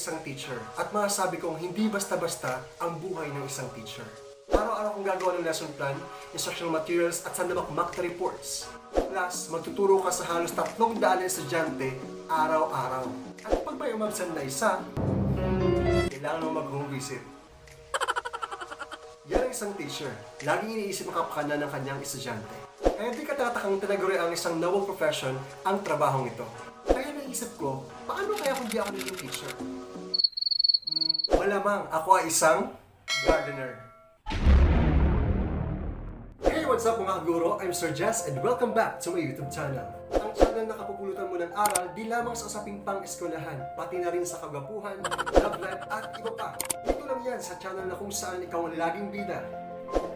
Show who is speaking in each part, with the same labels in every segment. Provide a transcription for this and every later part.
Speaker 1: Isang teacher at masasabi kong hindi basta-basta ang buhay ng isang teacher. Araw-araw kong gagawa ng lesson plan, instructional materials at sandamakmak na reports. Plus, magtuturo ka sa halos tatlong daan na estudyante araw-araw. At pag may umabsent na isa, kailangan mo mag-home visit. Yan ang isang teacher. Laging iniisip ang kapakanan ng kanyang estudyante. Kaya di katatakang tinaguri ang isang noble profession ang trabahong ito. Kaya naisip ko, paano kaya kung di ako naging teacher? Malamang ako ay isang gardener. Hey, what's up mga guro? I'm Sir Jess and welcome back to my YouTube channel. Ang channel na kapupulutan mo ng aral di lamang sa usaping pang-eskwelahan, pati na rin sa kagapuhan, love life at iba pa. Dito lang yan sa channel na kung saan ikaw ang laging bida.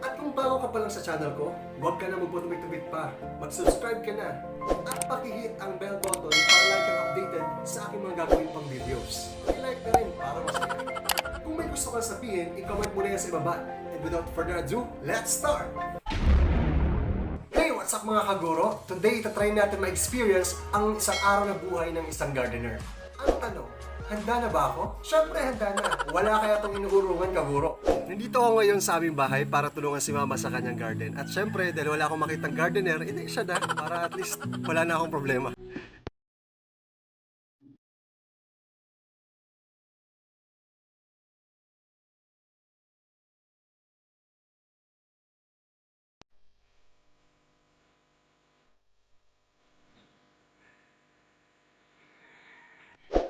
Speaker 1: At kung bago ka pa lang sa channel ko, huwag ka na magputubit-tubit pa. Mag-subscribe ka na. At pakihit ang bell button para lagi kang updated sa aking mga gagawin pang videos. I-like na rin para masaya. Kung may gusto kang sabihin, i-comment mo yan sa ibaba. And without further ado, let's start! Hey, what's up mga kaguro? Today, itatry natin ma-experience ang isang araw na buhay ng isang gardener. Ang tanong, handa na ba ako? Siyempre, handa na. Wala kaya itong inuurungan kaguro. Nandito ako ngayon sa aming bahay para tulungan si mama sa kanyang garden. At syempre, dahil wala akong makitang gardener, hindi siya na. Para at least wala na akong problema.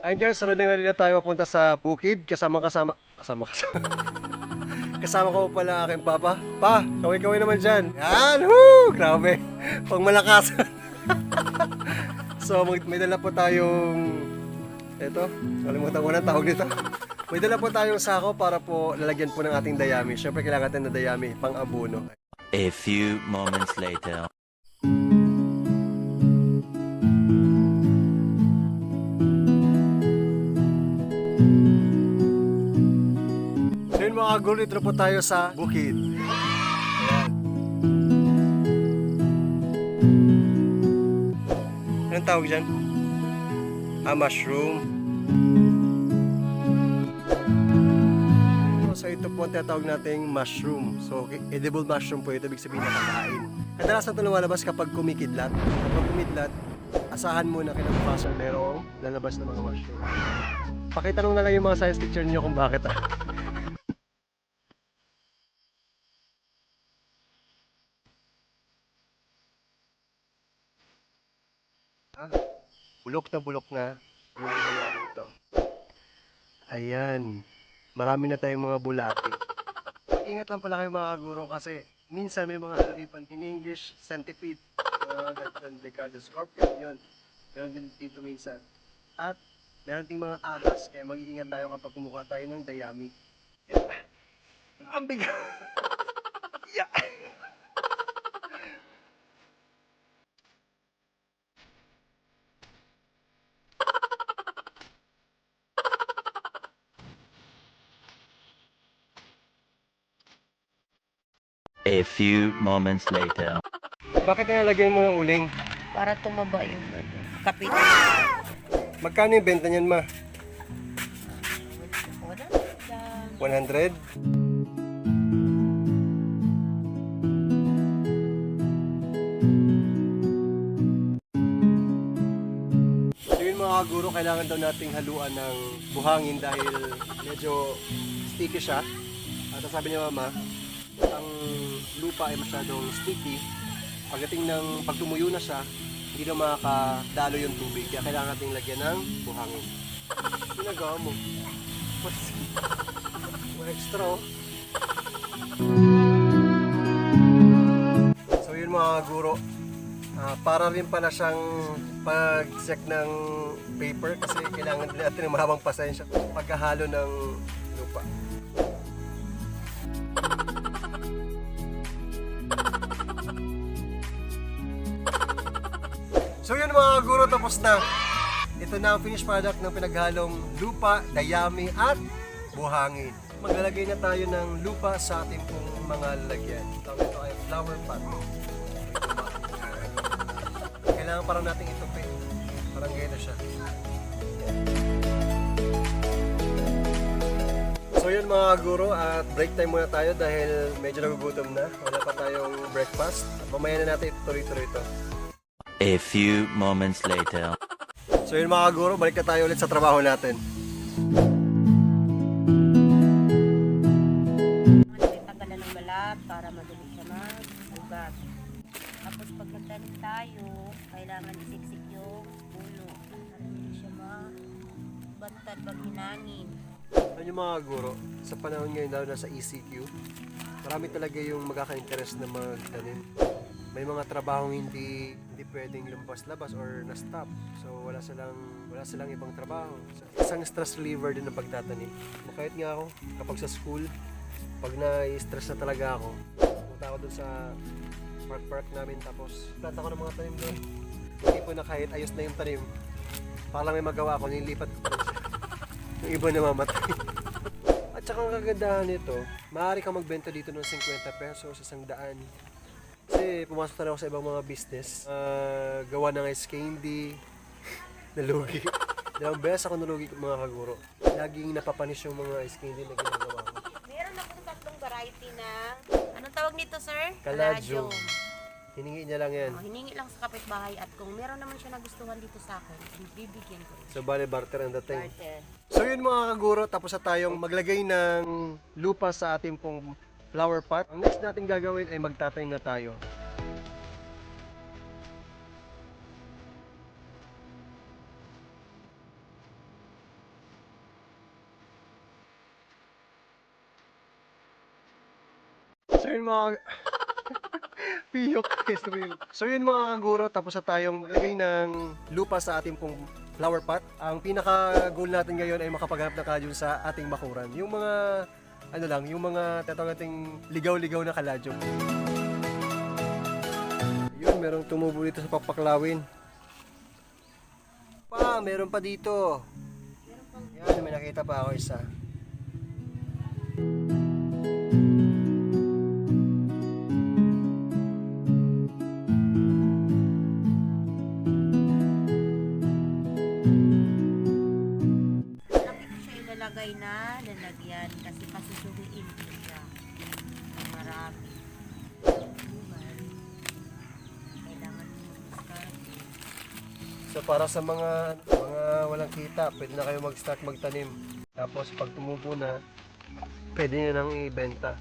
Speaker 1: Ayun guys, sunod na nga tayo papunta sa bukid kasama kasama kasama kasama. kasama ko pala aking papa. Pa, kaway-kaway naman dyan. Yan, whoo! Grabe. Pang malakas. so, may dala po tayong eto, kalimutan ko na tawag nito. May dala po tayong sako para po lalagyan po ng ating dayami. Siyempre, kailangan natin na dayami, pang abuno.
Speaker 2: A few moments later.
Speaker 1: Dito na po tayo sa bukid. Ayan. Anong tawag dyan? Ah, mushroom. So ito po ang tinatawag nating mushroom. So edible mushroom po ito, ibig sabihin nakakain. Kadalasan ito lumalabas kapag kumikidlat. Kapag kumidlat, asahan mo na kinabukasan merong lalabas ng mga mushroom. Pakitanong na lang yung mga science teacher niyo kung bakit ah. Ah, bulok na bulok na dito. Ayan. Marami na tayong mga bulati. Ingat lang pala kayo mga guro kasi minsan may mga halipan in English, centipede, uh, delicado scorpion, yun. Meron din dito minsan. At meron ding mga agas, kaya mag-iingat tayo kapag kumukuha tayo ng dayami. Ang bigat! yeah.
Speaker 2: A few moments later.
Speaker 1: Bakit nilalagyan mo ng uling?
Speaker 3: para tumaba yung kapitan.
Speaker 1: Magkano yung benta niyan, ma?
Speaker 3: Wala.
Speaker 1: 100? So yun mga guro, kailangan daw nating haluan ng buhangin dahil medyo sticky siya. At ang sabi ni mama, ang lupa ay masyadong sticky. Pagdating ng pag tumuyo na siya, hindi na makakadalo yung tubig. Kaya kailangan nating lagyan ng buhangin. Ginagawa mo. Mga extra oh. So yun mga guro, ah, para rin pala siyang pag-check ng paper kasi kailangan din natin ng mahabang pasensya pagkahalo ng So yun mga guro, tapos na. Ito na ang finished product ng pinaghalong lupa, dayami at buhangin. Maglalagay na tayo ng lupa sa ating pong mga lalagyan. Tawag ito ay flower pot. Kailangan parang natin itupi. Parang ganyan na siya. So yun mga guro, at break time muna tayo dahil medyo nagugutom na. Wala pa tayong breakfast. Mamaya na natin tuloy-tuloy ito.
Speaker 2: A few moments later.
Speaker 1: So yun mga guro, balik na tayo ulit sa trabaho natin.
Speaker 3: Pagkala ng balat para madali siya mag-ugat. Tapos pag nagtanim tayo, kailangan isiksik yung puno. Para hindi siya mabantad pag hinangin.
Speaker 1: Ano yung mga guro, sa panahon ngayon lalo na sa ECQ, marami talaga yung magkaka-interest na magtanim. May mga trabahong hindi hindi pwedeng lumabas-labas or na-stop. So wala silang wala silang ibang trabaho. Isang stress reliever din ng pagtatanim. Kahit nga ako, kapag sa school, pag na-stress na talaga ako, pumunta ako dun sa park-park namin tapos planta ko ng mga tanim doon. Hindi po na kahit ayos na yung tanim, parang may magawa ako, nilipat ko. Yung iba namamatay. At saka ang kagandahan nito, maaari kang magbenta dito ng 50 pesos, isang daan. Kasi pumasok na ako sa ibang mga business. Ah, gawa ng ice candy, nalugi. Dalawang beses ako nalugi mga kaguro. Laging napapanis yung mga ice candy na ginagawa ko.
Speaker 3: Meron akong tatlong variety na... Anong tawag nito, sir?
Speaker 1: Caladium. Hiningi niya lang yan.
Speaker 3: Oh, hiningi lang sa kapitbahay at kung meron naman siya nagustuhan dito sa akin, bibigyan ko rin.
Speaker 1: So, bale barter ang dating.
Speaker 3: Barter.
Speaker 1: So yun mga kaguro, tapos na tayong maglagay ng lupa sa ating pong flower pot. Ang next natin gagawin ay magtatanim na tayo. So yun mga... Piyok. Yes, piyok. So yun mga kaguro, tapos na tayong maglagay ng lupa sa ating pong flower pot. Ang pinaka-goal natin ngayon ay makapaghanap ng kaladyo sa ating bakuran. Yung mga, ano lang, yung mga tatawag nating ligaw-ligaw na kaladyo. Yun, merong tumubo dito sa papaklawin. Pa, meron pa dito. Yan, may nakita pa ako isa.
Speaker 3: Na lalagyan kasi pasusuhiin ko siya. Marami.
Speaker 1: So para sa mga mga walang kita, pwede na kayo mag-start magtanim. Tapos pag tumubo na, pwede nyo nang ibenta.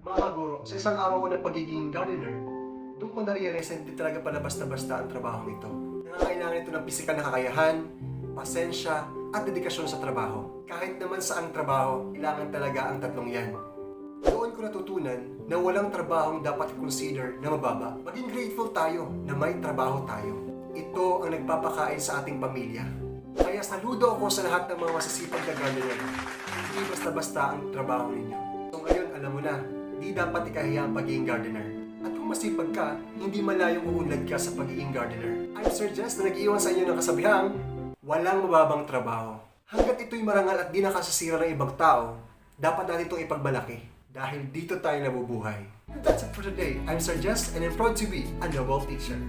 Speaker 1: Mga guro, sa isang araw ko ng pagiging gardener, doon ko na-realize na hindi talaga palabas na basta ang trabaho nito. Nangangailangan ito ng pisikal na kakayahan, pasensya, at dedikasyon sa trabaho. Kahit naman sa ang trabaho, kailangan talaga ang tatlong yan. Doon ko natutunan na walang trabahong dapat i-consider na mababa. Maging grateful tayo na may trabaho tayo. Ito ang nagpapakain sa ating pamilya. Kaya saludo ako sa lahat ng mga masisipag na gardener. Hindi basta-basta ang trabaho ninyo. So ngayon, alam mo na, di dapat ikahiya ang pagiging gardener. At kung masipag ka, hindi malayong uunlad ka sa pagiging gardener. I'm Sir Jess na nag-iwan sa inyo ng kasabihang, walang mababang trabaho. Hanggat ito'y marangal at di nakasasira ng ibang tao, dapat natin itong ipagmalaki dahil dito tayo nabubuhay. And that's it for today. I'm Sir Jess and I'm proud to be a Nobel teacher.